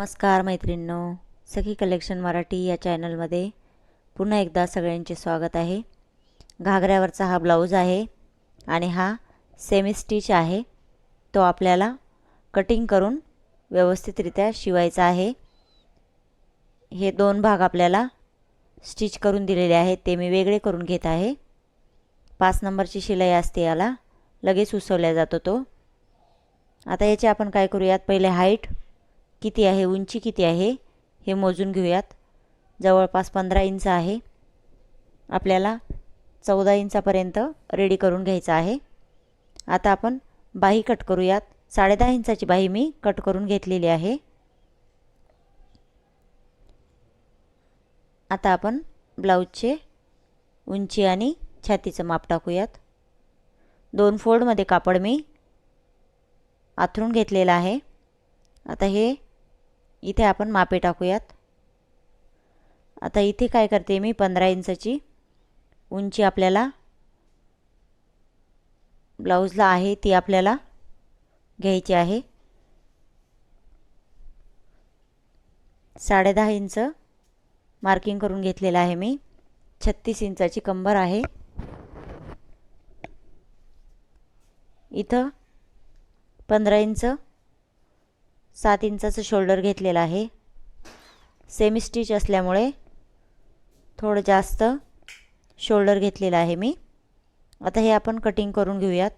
नमस्कार मैत्रिणींनो सखी कलेक्शन मराठी या चॅनलमध्ये पुन्हा एकदा सगळ्यांचे स्वागत आहे. घागऱ्यावरचा हा ब्लाऊज आहे आणि हा सेमी स्टिच आहे. तो आपल्याला कटिंग करून व्यवस्थितरित्या शिवायचा आहे. हे दोन भाग आपल्याला स्टिच करून दिलेले आहेत. ते मी वेगळे करून घेत आहे. पाच नंबरची शिलाई असते याला. लगेच उसवल्या जातो तो. आता याचे आपण काय करूयात? पहिले हाईट किती आहे? उंची किती आहे? हे मोजून घेऊयात. जवळपास पंधरा इंच आहे. आपल्याला चौदा इंचापर्यंत रेडी करून घ्यायचं आहे. आता आपण बाही कट करूयात. साडेदहा इंचाची बाही मी कट करून घेतलेली आहे. आता आपण ब्लाऊजचे उंची आणि छातीचं माप टाकूयात. दोन फोल्डमध्ये कापड मी आथरून घेतलेलं आहे. आता हे इथे आपण मापे टाकूयात. आता इथे काय करते मी? पंधरा इंचाची उंची आपल्याला ब्लाऊजला आहे ती आपल्याला घ्यायची आहे. साडेदहा इंच मार्किंग करून घेतलेलं आहे मी. छत्तीस इंचाची कंबर आहे. इथं पंधरा इंच सात इंचाचं शोल्डर घेतलेलं आहे. सेमी स्टिच असल्यामुळे थोडं जास्त शोल्डर घेतलेलं आहे मी. आता हे आपण कटिंग करून घेऊयात.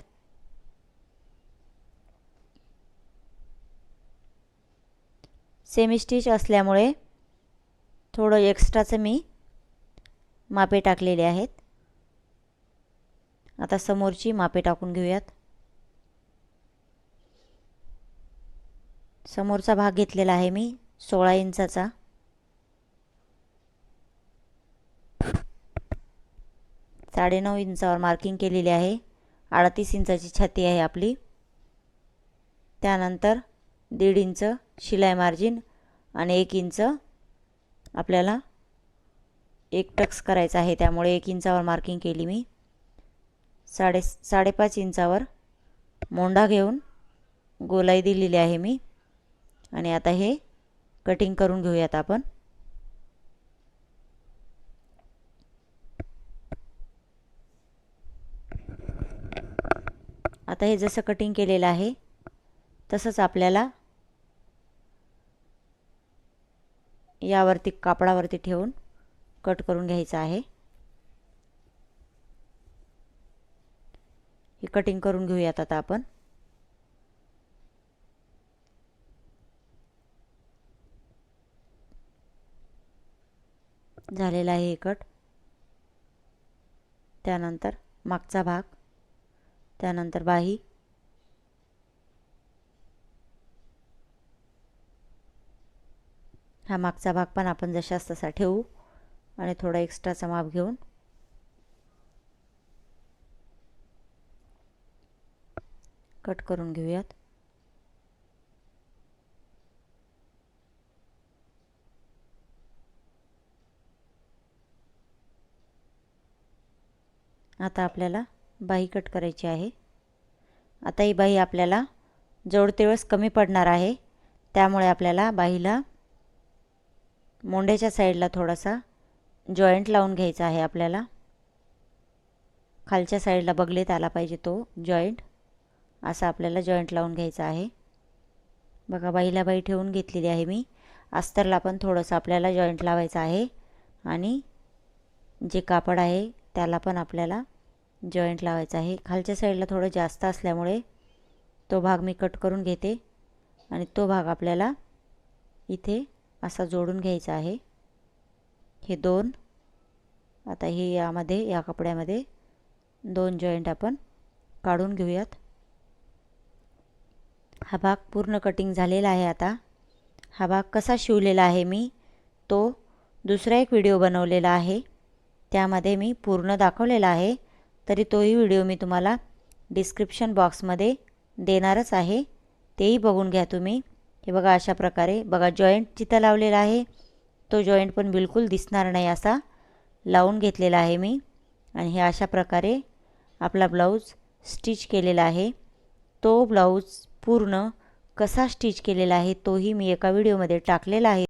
सेमी स्टिच असल्यामुळे थोडं एक्स्ट्राचं मी मापे टाकलेले आहेत. आता समोरची मापे टाकून घेऊयात. समोरचा भाग घेतलेला आहे मी सोळा इंचाचा. साडेनऊ इंचावर मार्किंग केलेली आहे अडतीस इंचाची छाती आहे आपली. त्यानंतर दीड इंच शिलाई मार्जिन आणि एक इंच आपल्याला एक टक्स करायचा आहे त्यामुळे एक इंचावर मार्किंग केली मी. साडे साडेपाच इंचावर मोंडा घेऊन गोलाई दिलेली आहे मी. आणि आता हे कटिंग करून घेऊयात आपण. आता हे जसं कटिंग केलेलं आहे तसंच आपल्याला यावरती कापडावरती ठेवून कट करून घ्यायचं आहे. हे कटिंग करून घेऊयात आता आपण. झालेला आहे हे कट. त्यानंतर मागचा भाग. त्यानंतर बाही. हा मागचा भाग पण आपण जशास तसा ठेवू आणि थोडा एक्स्ट्राचा माप घेऊन. कट करून घेऊयात. आता आपल्याला बाही कट करायची आहे. आता ही बाही आपल्याला जोडतेवेळेस कमी पडणार आहे. त्यामुळे आपल्याला बाहीला मोंड्याच्या साईडला थोडासा जॉईंट लावून घ्यायचा आहे आपल्याला. खालच्या साईडला बगलेत आला पाहिजे तो जॉईंट असा आपल्याला जॉईंट लावून घ्यायचा आहे. बघा बाईला बाई ठेवून घेतलेली आहे मी. अस्तरला पण थोडंसं आपल्याला जॉईंट लावायचं आहे. आणि जे कापड आहे त्याला पण आपल्याला जॉईंट लावायचा आहे. खालच्या साईडला थोडं जास्त असल्यामुळे तो भाग मी कट करून घेते. आणि तो भाग आपल्याला इथे असा जोडून घ्यायचा आहे. हे दोन. आता हे यामध्ये या कपड्यामध्ये दोन जॉईंट आपण काढून घेऊयात. हा भाग पूर्ण कटिंग झालेला आहे आता. हा भाग कसा शिवलेला आहे मी तो दुसरा एक व्हिडिओ बनवलेला आहे. त्यामध्ये मी पूर्ण दाखवलेला आहे. तरी तोही व्हिडिओ मी तुम्हाला डिस्क्रिप्शन बॉक्समध्ये देणारच आहे. तेही बघून घ्या तुम्ही. हे बघा अशा प्रकारे बघा जॉईंट जिथं लावलेला आहे तो जॉईंट पण बिलकुल दिसणार नाही असा लावून घेतलेला आहे मी. आणि हे अशा प्रकारे आपला ब्लाऊज स्टिच केलेला आहे. तो ब्लाऊज पूर्ण कसा स्टिच केलेला आहे तोही मी एका व्हिडिओमध्ये टाकलेला आहे.